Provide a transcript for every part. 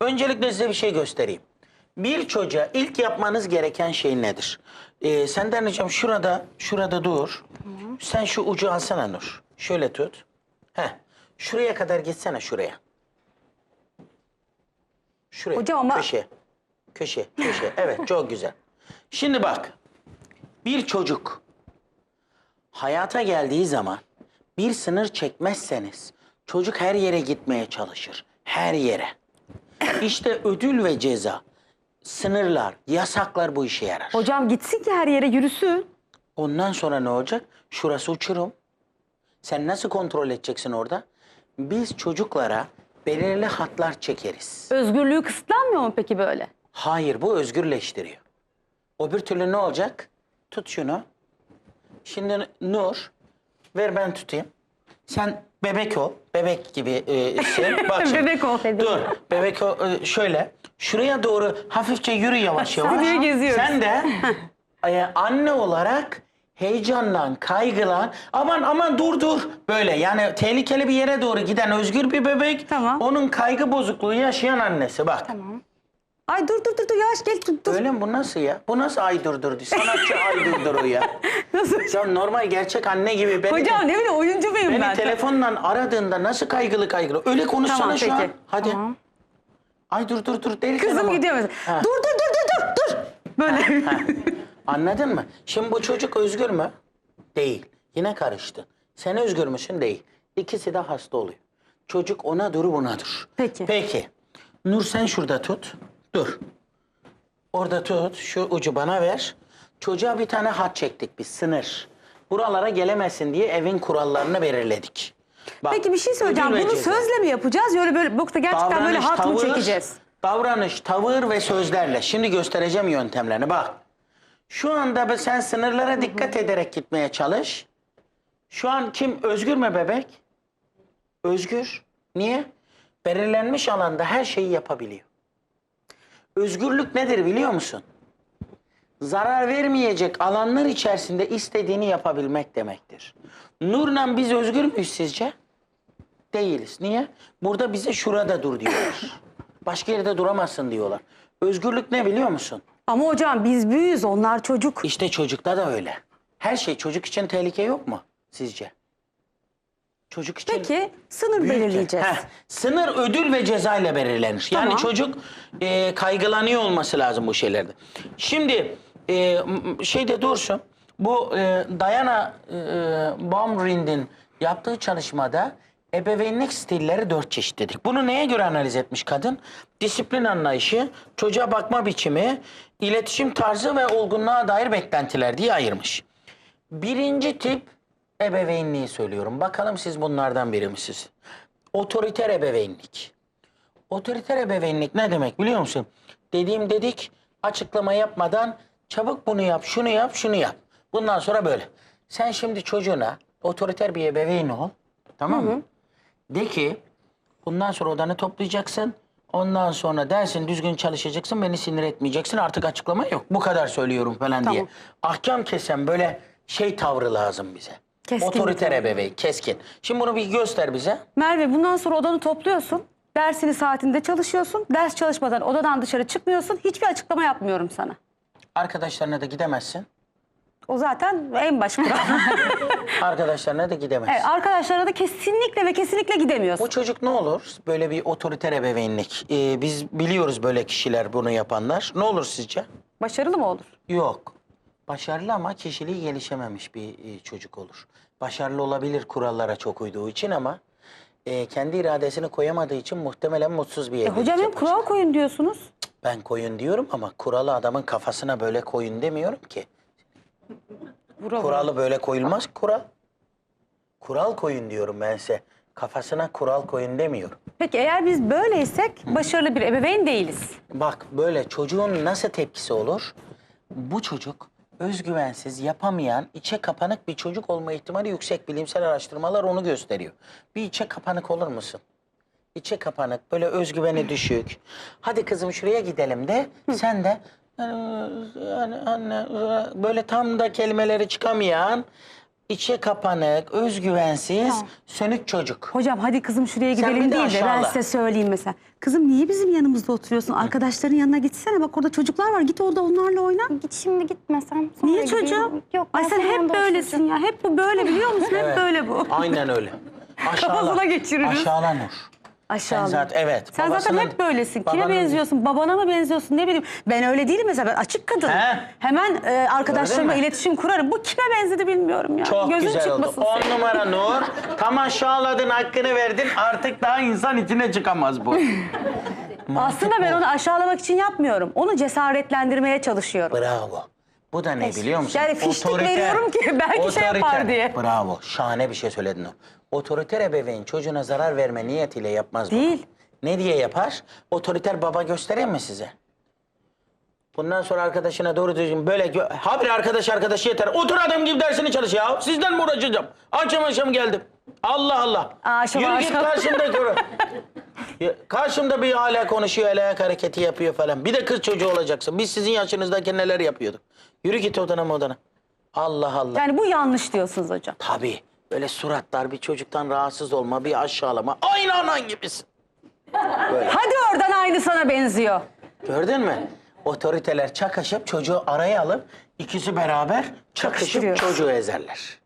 Öncelikle size bir şey göstereyim. Bir çocuğa ilk yapmanız gereken şey nedir? Ee, senden ricam şurada, şurada dur. Sen şu ucu alsana Nur. Şöyle tut. Heh. Şuraya kadar gitsene şuraya. Şuraya. Hocam ama- Köşe. Köşe, köşe. Evet, çok güzel. Şimdi bak. Bir çocuk hayata geldiği zaman bir sınır çekmezseniz çocuk her yere gitmeye çalışır. Her yere. İşte ödül ve ceza, sınırlar, yasaklar bu işe yarar. Hocam gitsin ki her yere yürüsün. Ondan sonra ne olacak? Şurası uçurum. Sen nasıl kontrol edeceksin orada? Biz çocuklara belirli hatlar çekeriz. Özgürlüğü kısıtlanmıyor mu peki böyle? Hayır bu özgürleştiriyor. O bir türlü ne olacak? Tut şunu. Şimdi Nur ver ben tutayım. Sen bebek ol. Bebek gibi e, şey. Bak şimdi. Bebek ol dedi. Dur. Bebek ol. e, şöyle. Şuraya doğru hafifçe yürü yavaş yavaş. Stüdyoyu geziyoruz. Sen de e, anne olarak heyecanlan, kaygılan. Aman aman dur dur. Böyle yani tehlikeli bir yere doğru giden özgür bir bebek. Tamam. Onun kaygı bozukluğu yaşayan annesi bak. Ay dur dur dur dur yavaş gel dur dur. Öyle mi? Bu nasıl ya? Bu nasıl ay durdurdu? Sanatçı ay durduru ya. Nasıl? Sen normal gerçek anne gibi beni, Hocam ne bileyim oyuncu muyum beni ben? telefonla aradığında nasıl kaygılı kaygılı? Öyle konuşsana Tamam, şu an. peki. Hadi. Tamam. Ay dur dur dur. Deli Kızım gidiyor mesela. Ha. Dur dur dur dur dur dur. Böyle. Anladın mı? Şimdi bu çocuk özgür mü? Değil. Yine karıştı. Sen özgür müsün? Değil. İkisi de hasta oluyor. Çocuk ona dur buna dur. Peki. Peki. Nur sen şurada tut. Dur. Orada tut. Şu ucu bana ver. Çocuğa bir tane hat çektik biz sınır. Buralara gelemesin diye evin kurallarını belirledik. Bak, Peki bir şey söyleyeceğim. ödül ve Bunu ceza. sözle mi yapacağız? Yoksa böyle yoksa gerçekten böyle hat mı çekeceğiz? Davranış, tavır ve sözlerle. Şimdi göstereceğim yöntemlerini. Bak. Şu anda be- sen sınırlara dikkat ederek gitmeye çalış. Şu an kim? Özgür mü bebek? Özgür. Niye? Belirlenmiş alanda her şeyi yapabiliyor. Özgürlük nedir biliyor musun? Zarar vermeyecek alanlar içerisinde istediğini yapabilmek demektir. Nur'la biz özgür müyüz sizce? Değiliz. Niye? Burada bize şurada dur diyorlar. Başka yerde duramazsın diyorlar. Özgürlük ne biliyor musun? Ama hocam biz büyüğüz onlar çocuk. İşte çocukta da öyle. Her şey çocuk için tehlike yok mu sizce? Çocuk için Peki sınır büyük belirleyeceğiz. Heh, sınır ödül ve ceza ile belirlenir. Yani Tamam. çocuk e, kaygılanıyor olması lazım bu şeylerde. Şimdi e, m- şeyde dursun. Bu e, Diana e, Baumrind'in yaptığı çalışmada ebeveynlik stilleri dört çeşit dedik. Bunu neye göre analiz etmiş kadın? Disiplin anlayışı, çocuğa bakma biçimi, iletişim tarzı ve olgunluğa dair beklentiler diye ayırmış. Birinci tip ebeveynliği söylüyorum. Bakalım siz bunlardan biri misiniz? Otoriter ebeveynlik. Otoriter ebeveynlik ne demek biliyor musun? Dediğim dedik açıklama yapmadan çabuk bunu yap, şunu yap, şunu yap. Bundan sonra böyle. Sen şimdi çocuğuna otoriter bir ebeveyn ol. Tamam mı? De ki bundan sonra odanı toplayacaksın. Ondan sonra dersin düzgün çalışacaksın, beni sinir etmeyeceksin. Artık açıklama yok. Bu kadar söylüyorum falan diye. Ahkam kesen böyle şey tavrı lazım bize. Keskin bir Otoriter tavır. ebeveyn, keskin. Şimdi bunu bir göster bize. Merve bundan sonra odanı topluyorsun. Dersini saatinde çalışıyorsun. Ders çalışmadan odadan dışarı çıkmıyorsun. Hiçbir açıklama yapmıyorum sana. Arkadaşlarına da gidemezsin. O zaten en baş kural. Arkadaşlarına da gidemezsin. evet, arkadaşlarına da kesinlikle ve kesinlikle gidemiyorsun. Bu çocuk ne olur? Böyle bir otoriter ebeveynlik. Ee, biz biliyoruz böyle kişiler bunu yapanlar. Ne olur sizce? Başarılı mı olur? Yok. Başarılı ama kişiliği gelişememiş bir e, çocuk olur. Başarılı olabilir kurallara çok uyduğu için ama e, kendi iradesini koyamadığı için muhtemelen mutsuz bir E, evlilik hocam hep kural koyun diyorsunuz. Ben koyun diyorum ama kuralı adamın kafasına böyle koyun demiyorum ki. Vura vura. Kuralı böyle koyulmaz kural. Kural koyun diyorum ben size. Kafasına kural koyun demiyorum. Peki eğer biz böyleysek başarılı bir ebeveyn değiliz. Bak böyle çocuğun nasıl tepkisi olur? Bu çocuk özgüvensiz, yapamayan, içe kapanık bir çocuk olma ihtimali yüksek. Bilimsel araştırmalar onu gösteriyor. Bir içe kapanık olur musun? İçe kapanık, böyle özgüveni düşük. Hadi kızım şuraya gidelim de sen de "Ee, yani anne böyle tam da kelimeleri çıkamayan içe kapanık, özgüvensiz, Tamam. sönük çocuk. Hocam hadi kızım şuraya Sen gidelim bir de değil de ben aşağıla. size söyleyeyim mesela. Kızım niye bizim yanımızda oturuyorsun? Arkadaşların yanına gitsene. Bak orada çocuklar var. Git orada onlarla oyna. Git şimdi gitmesem. Sonra Niye gideyim. çocuğum? Yok Ay ben sen senin hep yanında böylesin ya. Hep bu böyle biliyor musun? Hep Evet. böyle bu. Aynen öyle. Aşağıla. Kafasına geçiririz. Aşağıla Nur. Aşağıda. zaten- evet, Sen zaten babasının- hep böylesin. Kime babanın- benziyorsun? Babana mı benziyorsun? Ne bileyim. Ben öyle değilim mesela. Ben açık kadın. He? Hemen e, mü? iletişim kurarım. Bu kime benzedi bilmiyorum ya. Çok Gözün güzel oldu. On senin. numara Nur. Tam aşağıladın, hakkını verdin. Artık daha insan içine çıkamaz bu. Aslında ben onu aşağılamak için yapmıyorum. Onu cesaretlendirmeye çalışıyorum. Bravo. Bu da ne biliyor musun? Yani fiştik veriyorum ki belki şey yapar diye. Bravo. Şahane bir şey söyledin o. Otoriter ebeveyn çocuğuna zarar verme niyetiyle yapmaz bunu. Değil. Ne diye yapar? Otoriter baba göstereyim mi size? Bundan sonra arkadaşına doğru düzgün böyle... gö- Habire arkadaş arkadaşı yeter. Otur adam gibi dersini çalış ya. Sizden mi uğraşacağım? Akşam akşam geldim. Allah Allah. Akşam Yürü git akşam. karşımda. Ya, Karşımda bir hala konuşuyor, el ayak hareketi yapıyor falan. Bir de kız çocuğu olacaksın. Biz sizin yaşınızdaki neler yapıyorduk. Yürü git odana mı odana. Allah Allah. Yani bu yanlış diyorsunuz hocam. Tabii. Böyle suratlar, bir çocuktan rahatsız olma, bir aşağılama. Aynı anan gibisin. Hadi oradan aynı sana benziyor. Gördün mü? Otoriteler çakışıp çocuğu araya alıp ikisi beraber çakışıp çocuğu ezerler.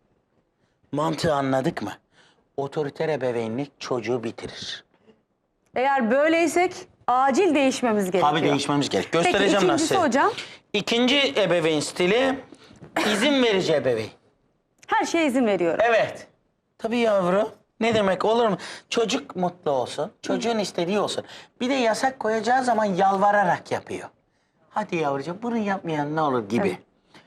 Mantığı anladık mı? Otoriter ebeveynlik çocuğu bitirir. Eğer böyleysek acil değişmemiz gerekiyor. Tabii değişmemiz gerek. Peki Göstereceğim ikincisi nasıl. hocam İkinci ebeveyn stili izin verici ebeveyn. Her şeye izin veriyorum. Evet. Tabii yavrum. Ne demek olur mu? Çocuk mutlu olsun. Çocuğun istediği olsun. Bir de yasak koyacağı zaman yalvararak yapıyor. Hadi yavrucuğum bunu yapmayan ne olur gibi.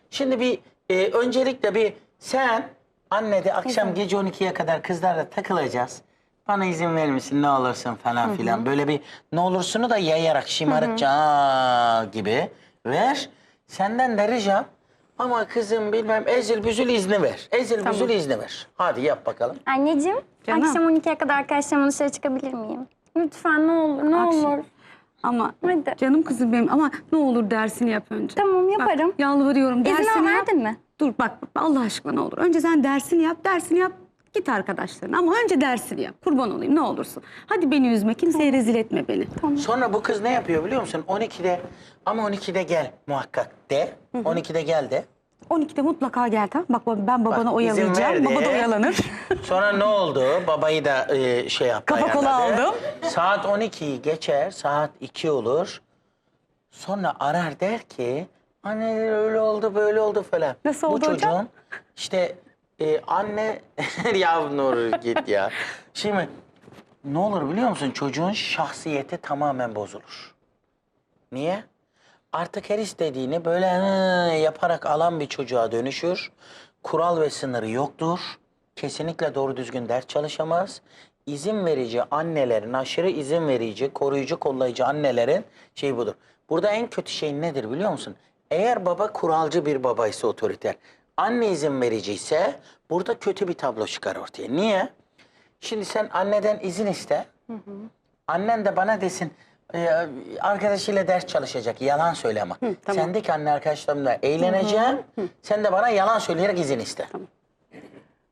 Şimdi bir e, öncelikle bir sen anne de akşam gece 12'ye kadar kızlarla takılacağız. Bana izin verir misin ne olursun falan filan. Böyle bir ne olursunu da yayarak şımarıkça "Aa" gibi ver. Senden de ricam ama kızım bilmem ezil büzül izni ver. Ezil büzül izni ver. Hadi yap bakalım. Anneciğim Canım. akşam 12'ye kadar arkadaşlarımla dışarı çıkabilir miyim? Lütfen ne olur ne Akşam. olur. Ama Hadi. canım kızım benim ama ne olur dersini yap önce. Tamam yaparım. Bak, yalvarıyorum İzin dersini yap. verdin mi? Dur bak Allah aşkına ne olur. Önce sen dersini yap, dersini yap. Git arkadaşlarına ama önce dersini yap. Kurban olayım ne olursun. Hadi beni üzme, kimseye rezil etme beni. Sonra bu kız ne yapıyor biliyor musun? 12'de ama 12'de gel muhakkak de. 12'de gel de. 12'de mutlaka gel tamam. Bak ben babana Bak, izin oyalayacağım. verdi. Baba da oyalanır. Sonra ne oldu? Babayı da e, şey yaptı. Kafa kola ayarladı. aldım. Saat 12'yi geçer, saat 2 olur. Sonra arar der ki, anne öyle oldu, böyle oldu falan. Nasıl Bu oldu hocam? çocuğun işte e, anne, ya Nur git ya. Şimdi ne olur biliyor musun? Çocuğun şahsiyeti tamamen bozulur. Niye? Artık her istediğini böyle yaparak alan bir çocuğa dönüşür. Kural ve sınırı yoktur. Kesinlikle doğru düzgün ders çalışamaz. İzin verici annelerin, aşırı izin verici, koruyucu, kollayıcı annelerin şey budur. Burada en kötü şey nedir biliyor musun? Eğer baba kuralcı bir babaysa otoriter, anne izin vericiyse burada kötü bir tablo çıkar ortaya. Niye? Şimdi sen anneden izin iste. Annen de bana desin e, arkadaşıyla ders çalışacak. Yalan söyle ama. tamam. Sen de ki anne arkadaşlarımla eğleneceğim. Sen de bana yalan söyleyerek izin iste.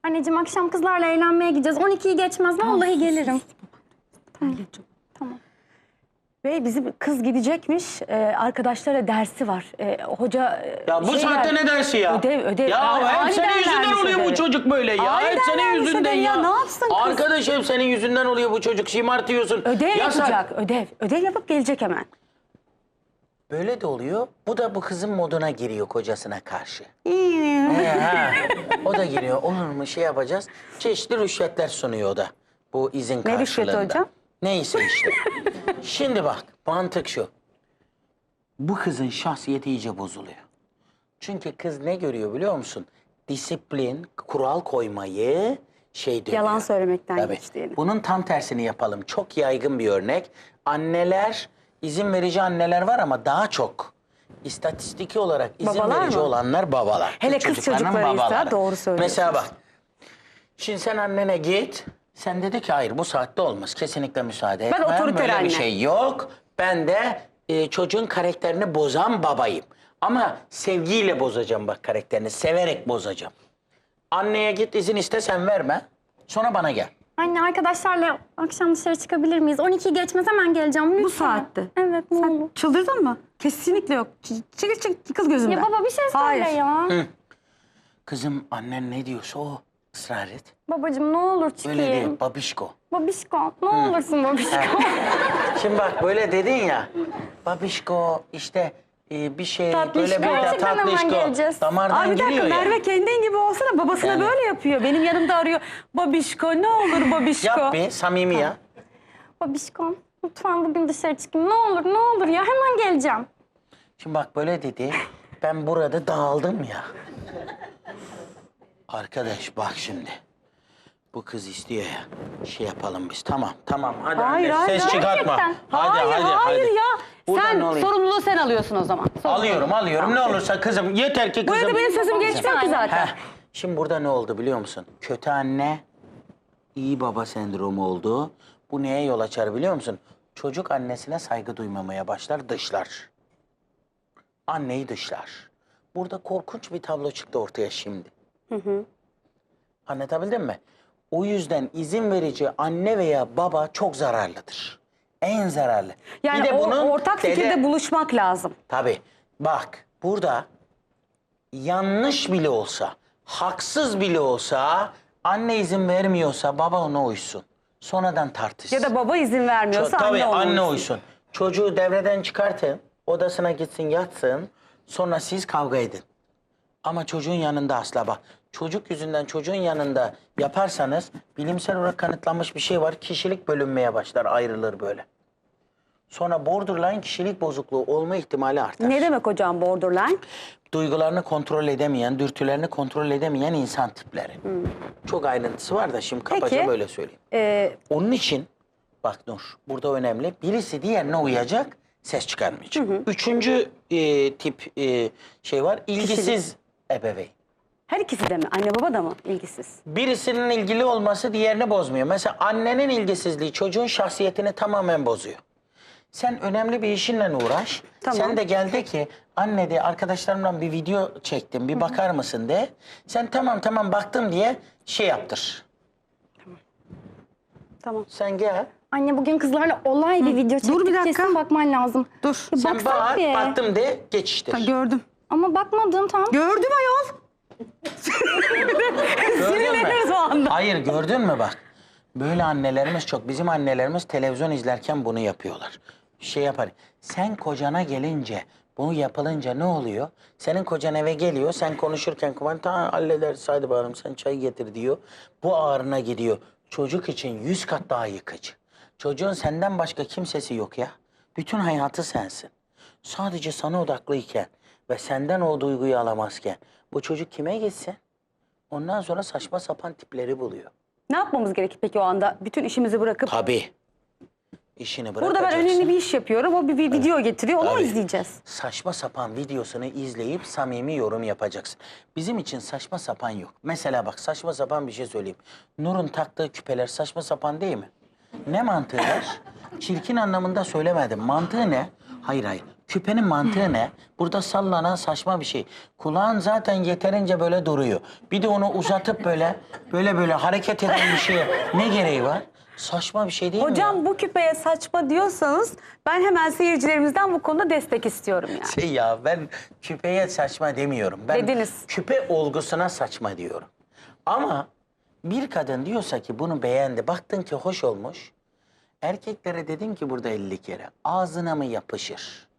Anneciğim akşam kızlarla eğlenmeye gideceğiz. 12'yi geçmez vallahi gelirim. Tamam. Ve bizim kız gidecekmiş. E, arkadaşlara dersi var. E, hoca e, Ya bu şey saatte ne dersi ya? Ödev, ödev. Ya Yani hep aniden senin yüzünden vermiş oluyor bu ödevi. çocuk böyle ya. Aniden hep senin vermiş yüzünden ödevi ya. ya. Ne yapsın kız? Arkadaş hep senin yüzünden oluyor bu çocuk. Şımartıyorsun. Ödev Yasak. yapacak, ödev. Ödev yapıp gelecek hemen. Böyle de oluyor. Bu da bu kızın moduna giriyor kocasına karşı. He, ha. O da giriyor. Olur mu şey yapacağız. Çeşitli rüşvetler sunuyor o da. Bu izin Ne rüşveti karşılığında. hocam? Neyse işte. Şimdi bak mantık şu. Bu kızın şahsiyeti iyice bozuluyor. Çünkü kız ne görüyor biliyor musun? Disiplin, kural koymayı şey diyor. Yalan söylemekten Tabii. geçtiğini. Bunun tam tersini yapalım. Çok yaygın bir örnek. Anneler, izin verici anneler var ama daha çok istatistiki olarak izin Babalar verici mı? olanlar babalar. Hele kız çocuklarının çocuklarıysa doğru söylüyorsunuz. Mesela bak. Şimdi sen annene git. Sen dedi ki hayır bu saatte olmaz. Kesinlikle müsaade etmem. otoriter Böyle anne. bir şey yok. Ben de e, çocuğun karakterini bozan babayım. Ama sevgiyle bozacağım bak karakterini. Severek bozacağım. Anneye git izin iste sen verme. Sonra bana gel. Anne arkadaşlarla akşam dışarı çıkabilir miyiz? 12 geçmez hemen geleceğim lütfen. Bu saatte. Evet ne olur. Çıldırdın mı? Kesinlikle yok. Ç- Çık çık çık kız gözümden. Ya baba bir şey söyle Hayır. ya. Kızım annen ne diyorsa o. ısrar et. Babacığım ne olur çıkayım. değil babişko. Babişko ne olursun babişko. Şimdi bak böyle dedin ya. Babişko işte e, bir şey Tatlışko. böyle bir de Gerçekten hemen tatlışko. geleceğiz. Damardan Abi bir dakika giriyor ya. Merve kendin gibi olsana. Babasına Yani. böyle yapıyor. Benim yanımda arıyor. Babişko ne olur babişko. Yap bir samimi ya. babişko lütfen bugün dışarı çıkayım. Ne olur ne olur ya hemen geleceğim. Şimdi bak böyle dedi. Ben burada dağıldım ya. Arkadaş bak şimdi. Bu kız istiyor ya. Şey yapalım biz. Tamam tamam. Hadi Hayır, anne, hayır, ses çıkartma. gerçekten. Hadi hayır hadi hayır hadi. ya. Buradan sen oluyor? sorumluluğu sen alıyorsun o zaman. Sorumluluğu. Alıyorum alıyorum. Ne olursa kızım. Yeter ki Bu kızım. arada benim sözüm geçmiyor ki zaten. Heh, Şimdi burada ne oldu biliyor musun? Kötü anne, iyi baba sendromu oldu. Bu neye yol açar biliyor musun? Çocuk annesine saygı duymamaya başlar, dışlar. Anneyi dışlar. Burada korkunç bir tablo çıktı ortaya şimdi. Anlatabildim mi? O yüzden izin verici anne veya baba çok zararlıdır. En zararlı. Yani Bir de o- bunun ortak fikirde dede- buluşmak lazım. Tabii. Bak burada yanlış bile olsa, haksız bile olsa, anne izin vermiyorsa baba ona uysun. Sonradan tartışsın. Ya da baba izin vermiyorsa Ço- tabii anne anne, olsun. uysun. Çocuğu devreden çıkartın, odasına gitsin yatsın, sonra siz kavga edin. Ama çocuğun yanında asla bak. Çocuk yüzünden çocuğun yanında yaparsanız bilimsel olarak kanıtlanmış bir şey var. Kişilik bölünmeye başlar, ayrılır böyle. Sonra borderline kişilik bozukluğu olma ihtimali artar. Ne demek hocam borderline? Duygularını kontrol edemeyen, dürtülerini kontrol edemeyen insan tipleri. Çok ayrıntısı var da şimdi kabaca Peki. böyle söyleyeyim. Ee, Onun için bak Nur burada önemli. Birisi diğerine uyacak, ses çıkarmayacak. Üçüncü e, tip e, şey var. ilgisiz ebeveyn. Her ikisi de mi? Anne baba da mı? İlgisiz. Birisinin ilgili olması diğerini bozmuyor. Mesela annenin ilgisizliği çocuğun şahsiyetini tamamen bozuyor. Sen önemli bir işinle uğraş. Tamam. Sen de gel de ki anne de arkadaşlarımla bir video çektim bir bakar mısın de. Sen tamam tamam baktım diye şey yaptır. Tamam. Sen gel. Anne bugün kızlarla olay bir video çektik. Dur bir dakika. Kesin bakman lazım. Dur. Ya Sen baksak bağır, bir. baktım de geçiştir. gördüm. Ama bakmadım tamam. Gördüm ayol. Sinirleniriz o anda. Hayır gördün mü bak. Böyle annelerimiz çok. Bizim annelerimiz televizyon izlerken bunu yapıyorlar. Şey yapar. Sen kocana gelince, bunu yapılınca ne oluyor? Senin kocan eve geliyor, sen konuşurken kuman tamam hallederiz hadi bakalım sen çay getir diyor. Bu ağrına gidiyor. Çocuk için yüz kat daha yıkıcı. Çocuğun senden başka kimsesi yok ya. Bütün hayatı sensin. Sadece sana odaklıyken ve senden o duyguyu alamazken bu çocuk kime gitsin? Ondan sonra saçma sapan tipleri buluyor. Ne yapmamız gerekir peki o anda? Bütün işimizi bırakıp. Tabii. İşini bırakacaksın. Burada ben önemli bir iş yapıyorum. O bir, bir video getiriyor. Onu mu Tabii. izleyeceğiz? Saçma sapan videosunu izleyip samimi yorum yapacaksın. Bizim için saçma sapan yok. Mesela bak saçma sapan bir şey söyleyeyim. Nur'un taktığı küpeler saçma sapan değil mi? Ne mantığı var? Çirkin anlamında söylemedim. Mantığı ne? Hayır hayır. Küpenin mantığı ne? Burada sallanan saçma bir şey. Kulağın zaten yeterince böyle duruyor. Bir de onu uzatıp böyle böyle böyle hareket eden bir şeye ne gereği var? Saçma bir şey değil mi? ya? Hocam bu küpeye saçma diyorsanız ben hemen seyircilerimizden bu konuda destek istiyorum yani. Şey ya ben küpeye saçma demiyorum. Ben Dediniz. küpe olgusuna saçma diyorum. Ama bir kadın diyorsa ki bunu beğendi, baktın ki hoş olmuş. Erkeklere dedin ki burada 50 kere ağzına mı yapışır?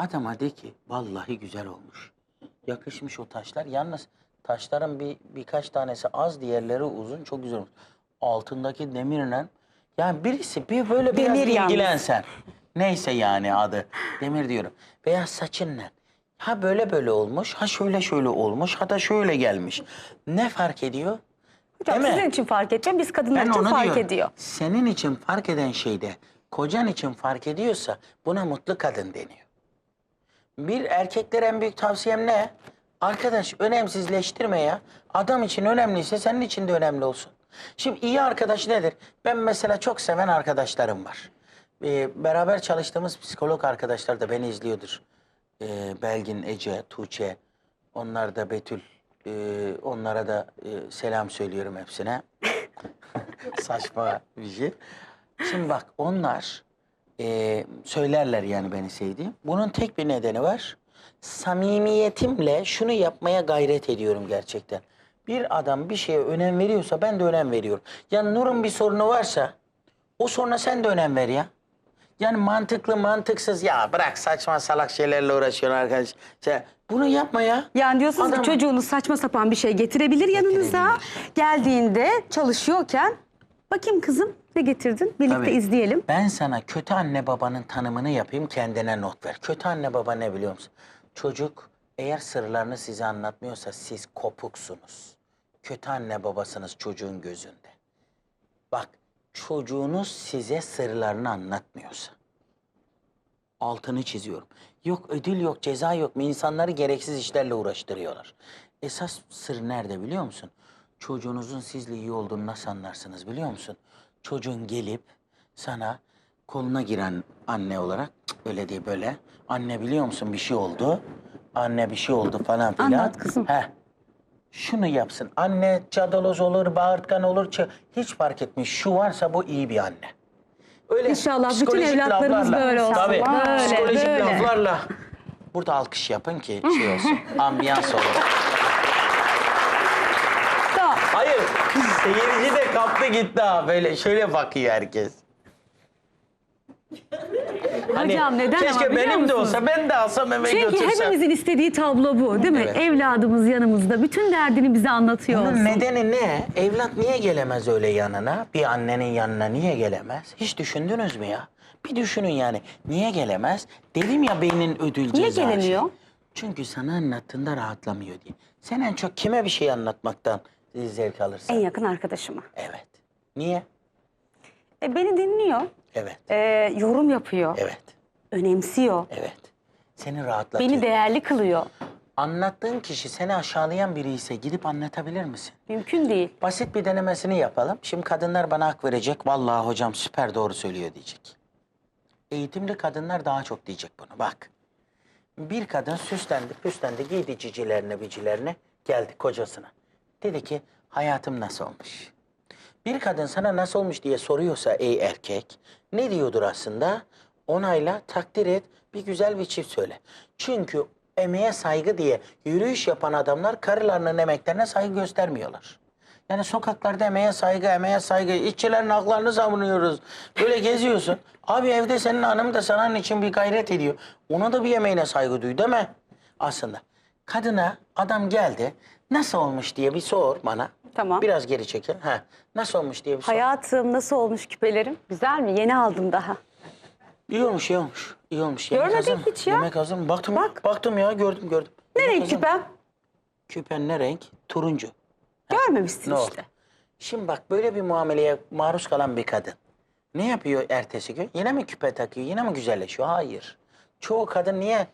Adama de ki vallahi güzel olmuş. Yakışmış o taşlar. Yalnız taşların bir birkaç tanesi az, diğerleri uzun. Çok güzel olmuş. Altındaki demirle yani birisi bir böyle biraz Demir yalnız. ilgilensen. Neyse yani adı. Demir diyorum. Veya saçınla. Ha böyle böyle olmuş, ha şöyle şöyle olmuş, ha da şöyle gelmiş. Ne fark ediyor? Hocam Değil mi? sizin için fark edeceğim. Biz kadınlar için fark diyorum. ediyor. Senin için fark eden şey de kocan için fark ediyorsa buna mutlu kadın deniyor. Bir erkeklere en büyük tavsiyem ne? Arkadaş önemsizleştirme ya. Adam için önemliyse senin için de önemli olsun. Şimdi iyi arkadaş nedir? Ben mesela çok seven arkadaşlarım var. Ee, beraber çalıştığımız psikolog arkadaşlar da beni izliyordur. Ee, Belgin, Ece, Tuğçe, onlar da Betül Ee, onlara da e, selam söylüyorum hepsine. Saçma bir şey. Şimdi bak onlar e, söylerler yani beni sevdiğim. Bunun tek bir nedeni var. Samimiyetimle şunu yapmaya gayret ediyorum gerçekten. Bir adam bir şeye önem veriyorsa ben de önem veriyorum. Yani Nur'un bir sorunu varsa o soruna sen de önem ver ya. Yani mantıklı mantıksız ya bırak saçma salak şeylerle uğraşıyorsun arkadaş. Şey, bunu yapma ya. Yani diyorsunuz Adam- ki çocuğunuz saçma sapan bir şey getirebilir yanınıza. Geldiğinde çalışıyorken bakayım kızım ne getirdin? Birlikte Tabii. izleyelim. Ben sana kötü anne babanın tanımını yapayım kendine not ver. Kötü anne baba ne biliyor musun? Çocuk eğer sırlarını size anlatmıyorsa siz kopuksunuz. Kötü anne babasınız çocuğun gözünde. Bak çocuğunuz size sırlarını anlatmıyorsa. Altını çiziyorum. Yok ödül yok, ceza yok. İnsanları gereksiz işlerle uğraştırıyorlar. Esas sır nerede biliyor musun? Çocuğunuzun sizle iyi olduğunu nasıl anlarsınız biliyor musun? Çocuğun gelip sana koluna giren anne olarak "Cık, öyle değil böyle. Anne biliyor musun bir şey oldu. Anne bir şey oldu falan filan. Anlat kızım. Heh. Şunu yapsın. Anne cadaloz olur, bağırtkan olur. çı- Hiç fark etmiş. Şu varsa bu iyi bir anne. Öyle İnşallah bütün psikolojik evlatlarımız laflarla- böyle olsun. Tabii. Böyle, psikolojik böyle. laflarla. Burada alkış yapın ki şey olsun. ambiyans olur. Tamam. Hayır. Seyirci de kaptı gitti ha. Böyle şöyle bakıyor herkes. Hani Hocam neden ama Keşke biliyor benim de musunuz? olsa ben de alsam eve Çünkü götürsem. hepimizin istediği tablo bu değil mi? Evet. Evladımız yanımızda. Bütün derdini bize anlatıyor Bunun olsun. nedeni ne? Evlat niye gelemez öyle yanına? Bir annenin yanına niye gelemez? Hiç düşündünüz mü ya? Bir düşünün yani. Niye gelemez? Dedim ya beynin ödül Niye ceza gelemiyor? Çünkü sana anlattığında rahatlamıyor diye. Sen en çok kime bir şey anlatmaktan zevk alırsın? En yakın arkadaşıma. Evet. Niye? E, beni dinliyor. Evet. e, yorum yapıyor. Evet. Önemsiyor. Evet. Seni rahatlatıyor. Beni değerli kılıyor. Anlattığın kişi seni aşağılayan biri ise gidip anlatabilir misin? Mümkün değil. Basit bir denemesini yapalım. Şimdi kadınlar bana hak verecek. Vallahi hocam süper doğru söylüyor diyecek. Eğitimli kadınlar daha çok diyecek bunu. Bak. Bir kadın süslendi, püslendi, giydi cicilerini, bicilerini, geldi kocasına. Dedi ki, hayatım nasıl olmuş? Bir kadın sana nasıl olmuş diye soruyorsa ey erkek, ne diyordur aslında? Onayla, takdir et, bir güzel bir çift söyle. Çünkü emeğe saygı diye yürüyüş yapan adamlar karılarının emeklerine saygı göstermiyorlar. Yani sokaklarda emeğe saygı, emeğe saygı, işçilerin haklarını savunuyoruz. Böyle geziyorsun. Abi evde senin hanım da senin için bir gayret ediyor. Ona da bir emeğine saygı duy mi? Aslında. Kadına adam geldi. Nasıl olmuş diye bir sor bana. Tamam. Biraz geri çekil. Ha. Nasıl olmuş diye bir sor. Hayatım nasıl olmuş küpelerim? Güzel mi? Yeni aldım daha. İyi olmuş, iyi olmuş. İyi olmuş. Görmedik hazır mı? hiç ya. Yemek hazır mı? Baktım, Bak. baktım ya gördüm gördüm. Ne Yemek renk hazır mı? küpem? Küpen ne renk? Turuncu. Görmemişsin Ne oldu? işte. Şimdi bak böyle bir muameleye maruz kalan bir kadın. Ne yapıyor ertesi gün? Yine mi küpe takıyor? Yine mi güzelleşiyor? Hayır. Çoğu kadın niye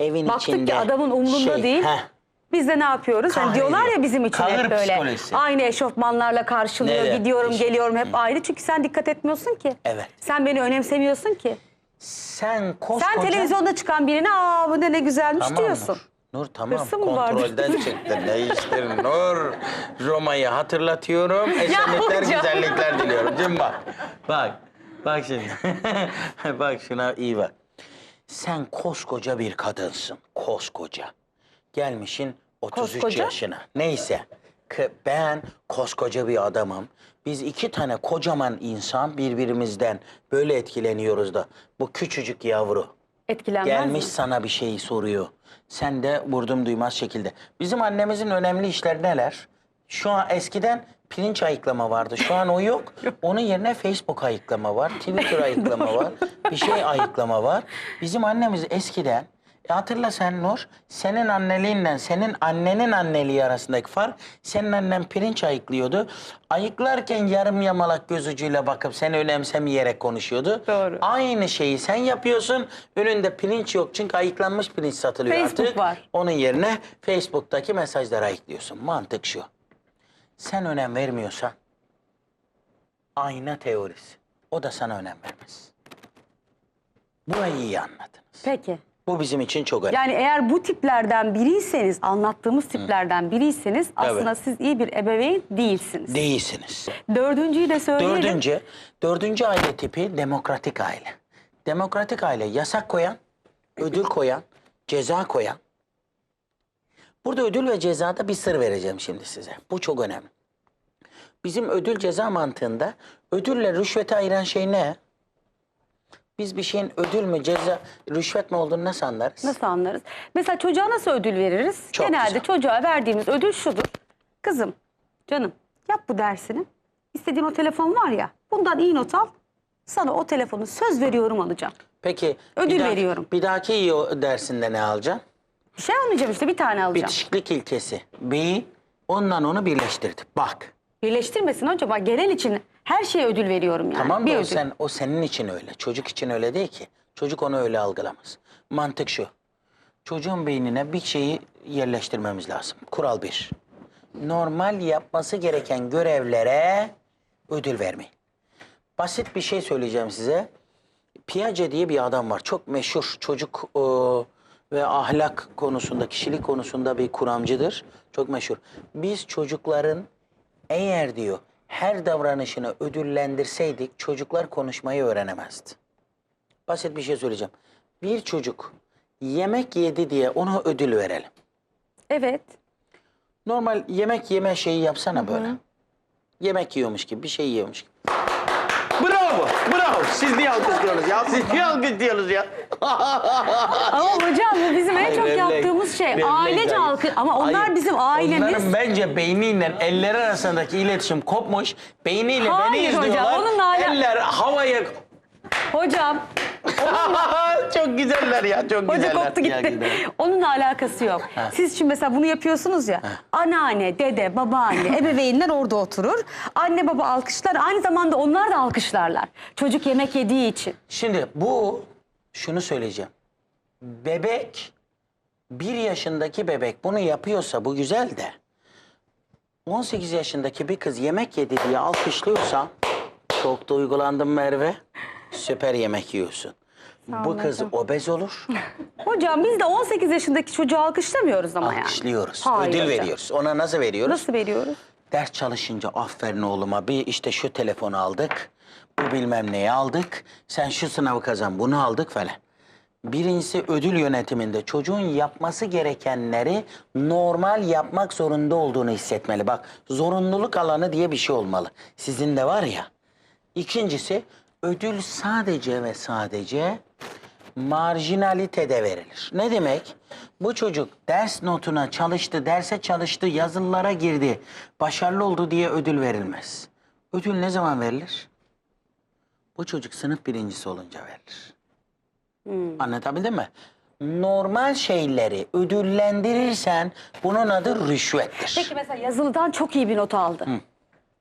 evin Baktık içinde... ki adamın umrunda şey, değil. heh, Biz de ne yapıyoruz? Hani diyorlar ya bizim için Kahır hep böyle. psikolojisi. Aynı eşofmanlarla karşılıyor. Evet, Gidiyorum, işte. geliyorum hep aynı. Çünkü sen dikkat etmiyorsun ki. Evet. Sen beni önemsemiyorsun ki. sen koskoca... Sen televizyonda çıkan birine aa bu ne ne güzelmiş Tamam diyorsun. Nur. Nur tamam Hırsı mı vardı? kontrolden çıktı. Değiştir Nur. Roma'yı hatırlatıyorum. Esenlikler, hocam. güzellikler diliyorum. Şimdi bak. Bak. Bak şimdi. bak şuna iyi bak. Sen koskoca bir kadınsın. Koskoca. Gelmişin 33 Koskoca? yaşına. Neyse. K- Ben koskoca bir adamım. Biz iki tane kocaman insan birbirimizden böyle etkileniyoruz da. Bu küçücük yavru. Etkilenmez Gelmiş mi? sana bir şey soruyor. Sen de vurdum duymaz şekilde. Bizim annemizin önemli işleri neler? Şu an eskiden pirinç ayıklama vardı. Şu an o yok. Onun yerine Facebook ayıklama var. Twitter ayıklama var. Bir şey ayıklama var. Bizim annemiz eskiden e hatırla sen Nur, senin anneliğinle senin annenin anneliği arasındaki fark, senin annen pirinç ayıklıyordu. Ayıklarken yarım yamalak göz ucuyla bakıp seni önemsemeyerek konuşuyordu. Doğru. Aynı şeyi sen yapıyorsun. Önünde pirinç yok çünkü ayıklanmış pirinç satılıyor Facebook artık. var. Onun yerine Facebook'taki mesajları ayıklıyorsun. Mantık şu. Sen önem vermiyorsan ayna teorisi. O da sana önem vermez. Burayı iyi anladınız. Peki. Bu bizim için çok önemli. Yani eğer bu tiplerden biriyseniz, anlattığımız tiplerden biriyseniz aslında siz iyi bir ebeveyn değilsiniz. Değilsiniz. Dördüncüyü de söyleyelim. Dördüncü, dördüncü aile tipi demokratik aile. Demokratik aile yasak koyan, ödül koyan, ceza koyan. Burada ödül ve cezada bir sır vereceğim şimdi size. Bu çok önemli. Bizim ödül ceza mantığında ödülle rüşveti ayıran şey ne? Biz bir şeyin ödül mü, ceza, rüşvet mi olduğunu nasıl anlarız? Nasıl anlarız? Mesela çocuğa nasıl ödül veririz? Çok Genelde güzel. çocuğa verdiğimiz ödül şudur. Kızım, canım yap bu dersini. İstediğin o telefon var ya, bundan iyi not al. Sana o telefonu söz veriyorum alacağım. Peki Ödül bir veriyorum. Bir dahaki iyi o dersinde ne alacaksın? Bir şey almayacağım işte bir tane alacağım. Bitişiklik ilkesi. B'yi ondan onu birleştirdi. Bak. Birleştirmesin hocam. Bak, Genel için her şeye ödül veriyorum yani. Tamam bir da o, ödül. sen, o senin için öyle. Çocuk için öyle değil ki. Çocuk onu öyle algılamaz. Mantık şu. Çocuğun beynine bir şeyi yerleştirmemiz lazım. Kural bir. Normal yapması gereken görevlere ödül vermeyin. Basit bir şey söyleyeceğim size. Piaget diye bir adam var. Çok meşhur çocuk e, ve ahlak konusunda, kişilik konusunda bir kuramcıdır. Çok meşhur. Biz çocukların eğer diyor her davranışını ödüllendirseydik çocuklar konuşmayı öğrenemezdi. Basit bir şey söyleyeceğim. Bir çocuk yemek yedi diye ona ödül verelim. Evet. Normal yemek yeme şeyi yapsana böyle. Yemek yiyormuş gibi, bir şey yiyormuş gibi. Bravo, bravo. Siz niye alkışlıyorsunuz ya? Siz niye alkışlıyorsunuz ya? Ama hocam bu bizim en çok yaptığımız şey. refleks Ailece hayır. alkı. Ama onlar Hayır, bizim ailemiz. Onların bence beyniyle elleri arasındaki iletişim kopmuş. Beyniyle Hayır beni hocam, izliyorlar. onunla ala- Eller havaya... Hocam çok güzeller ya, çok Hoca güzeller. koptu Ya, gitti. güzel. Onunla alakası yok. Siz şimdi mesela bunu yapıyorsunuz ya. Anneanne, dede, babaanne, ebeveynler orada oturur. Anne baba alkışlar. Aynı zamanda onlar da alkışlarlar. Çocuk yemek yediği için. Şimdi bu, şunu söyleyeceğim. Bebek, bir yaşındaki bebek bunu yapıyorsa bu güzel de... 18 yaşındaki bir kız yemek yedi diye alkışlıyorsa... Çok duygulandım Merve. Süper yemek yiyorsun. Bu kız obez olur. Hocam biz de 18 yaşındaki çocuğu alkışlamıyoruz ama yani. Alkışlıyoruz. Hayır ödül hocam. veriyoruz. Ona nasıl veriyoruz? Nasıl veriyoruz? Ders çalışınca aferin oğluma bir işte şu telefonu aldık. Bu bilmem neyi aldık. Sen şu sınavı kazan bunu aldık falan. Birincisi ödül yönetiminde çocuğun yapması gerekenleri normal yapmak zorunda olduğunu hissetmeli. Bak zorunluluk alanı diye bir şey olmalı. Sizin de var ya. İkincisi ödül sadece ve sadece marjinalitede verilir. Ne demek? Bu çocuk ders notuna çalıştı, derse çalıştı, yazılılara girdi, başarılı oldu diye ödül verilmez. Ödül ne zaman verilir? Bu çocuk sınıf birincisi olunca verilir. Anlatabildim mi? Normal şeyleri ödüllendirirsen bunun adı rüşvettir. Peki mesela yazılıdan çok iyi bir not aldı.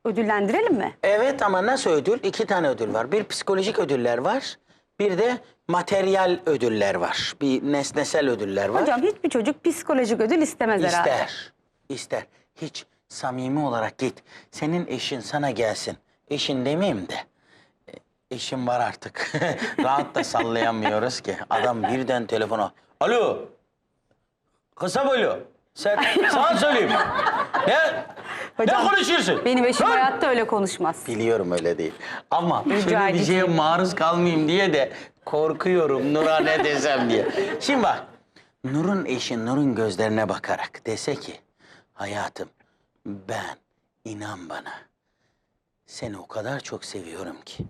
Ödüllendirelim mi? Evet ama nasıl ödül? İki tane ödül var. Bir psikolojik ödüller var. Bir de materyal ödüller var. Bir nesnesel ödüller var. Hocam hiçbir çocuk psikolojik ödül istemez herhalde. İster. İster. Hiç samimi olarak git. Senin eşin sana gelsin. Eşin demeyeyim de. e, Eşim var artık. Rahat da sallayamıyoruz ki. Adam birden telefona. Alo. Kısa boylu. Sen sana söyleyeyim. Ne? Hocam, ne konuşuyorsun? Benim eşim Lan! hayatta öyle konuşmaz. Biliyorum öyle değil. Ama Rica şöyle bir şeye maruz kalmayayım diye de korkuyorum Nur'a ne desem diye. Şimdi bak Nur'un eşi Nur'un gözlerine bakarak dese ki hayatım ben inan bana seni o kadar çok seviyorum ki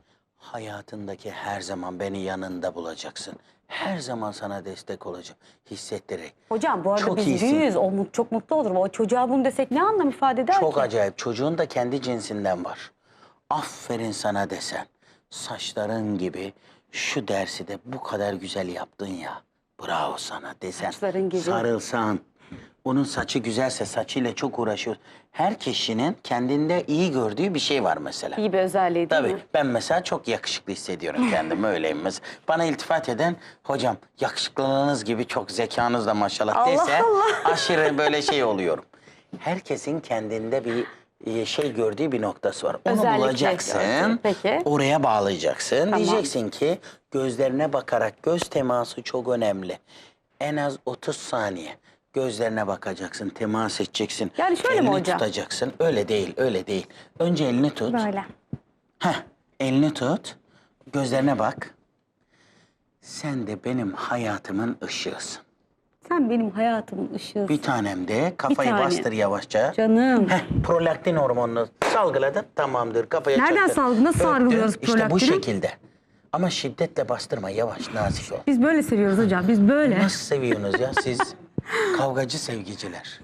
hayatındaki her zaman beni yanında bulacaksın. Her zaman sana destek olacağım. Hissettirerek. Hocam bu arada Çok biz iyisin. büyüğüz. O mut- çok mutlu olur. O çocuğa bunu desek ne anlam ifade eder Çok ki? acayip. Çocuğun da kendi cinsinden var. Aferin sana desen. Saçların gibi şu dersi de bu kadar güzel yaptın ya. Bravo sana desen. Saçların gibi. Sarılsan. Onun saçı güzelse saçıyla çok uğraşıyor. Her kişinin kendinde iyi gördüğü bir şey var mesela. İyi bir özelliği değil Tabii mi? ben mesela çok yakışıklı hissediyorum kendimi öyleyim mesela. Bana iltifat eden hocam yakışıklılığınız gibi çok zekanız da maşallah Allah dese Allah. aşırı böyle şey oluyorum. Herkesin kendinde bir e, şey gördüğü bir noktası var. Onu Özellikle bulacaksın. Peki. Oraya bağlayacaksın. Diyeceksin ki gözlerine bakarak göz teması çok önemli. En az 30 saniye gözlerine bakacaksın, temas edeceksin. Yani şöyle mi elini hocam? tutacaksın. Öyle değil, öyle değil. Önce elini tut. Böyle. Heh, elini tut. Gözlerine bak. Sen de benim hayatımın ışığısın. Sen benim hayatımın ışığısın. Bir tanem de kafayı tane. bastır yavaşça. Canım. Heh, prolaktin hormonunu salgıladın tamamdır kafaya Nereden çaktın. salgı- nasıl Öptün. salgılıyoruz İşte bu prolaktini? şekilde. Ama şiddetle bastırma yavaş nazik ol. Biz böyle seviyoruz hocam. Biz böyle. Nasıl seviyorsunuz ya siz kavgacı sevgiciler.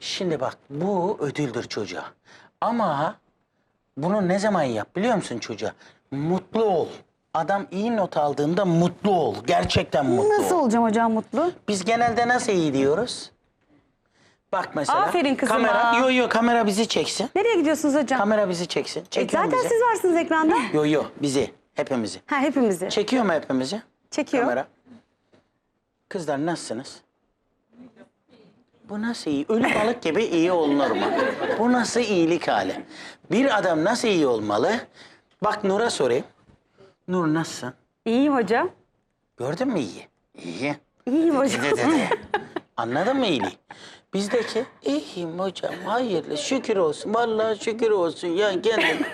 Şimdi bak bu ödüldür çocuğa. Ama bunu ne zaman yap biliyor musun çocuğa? Mutlu ol. Adam iyi not aldığında mutlu ol. Gerçekten mutlu Nasıl ol. olacağım hocam mutlu? Biz genelde nasıl iyi diyoruz? Bak mesela. Aferin kızıma. Kamera, yo yo kamera bizi çeksin. Nereye gidiyorsunuz hocam? Kamera bizi çeksin. E, Çekiyor zaten bizi? siz varsınız ekranda. Yo yo bizi. Hepimizi. Ha hepimizi. Çekiyor mu hepimizi? Çekiyor. Kamera. Kızlar nasılsınız? Bu nasıl iyi? Ölü balık gibi iyi olunur mu? Bu nasıl iyilik hali? Bir adam nasıl iyi olmalı? Bak Nur'a sorayım. Nur nasılsın? İyiyim hocam. Gördün mü iyi? İyi. İyiyim hocam. Anladın mı iyiliği? Bizdeki iyiyim hocam hayırlı şükür olsun. Vallahi şükür olsun ya kendim.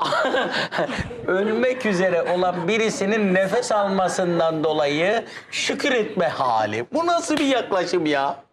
Ölmek üzere olan birisinin nefes almasından dolayı şükür etme hali. Bu nasıl bir yaklaşım ya?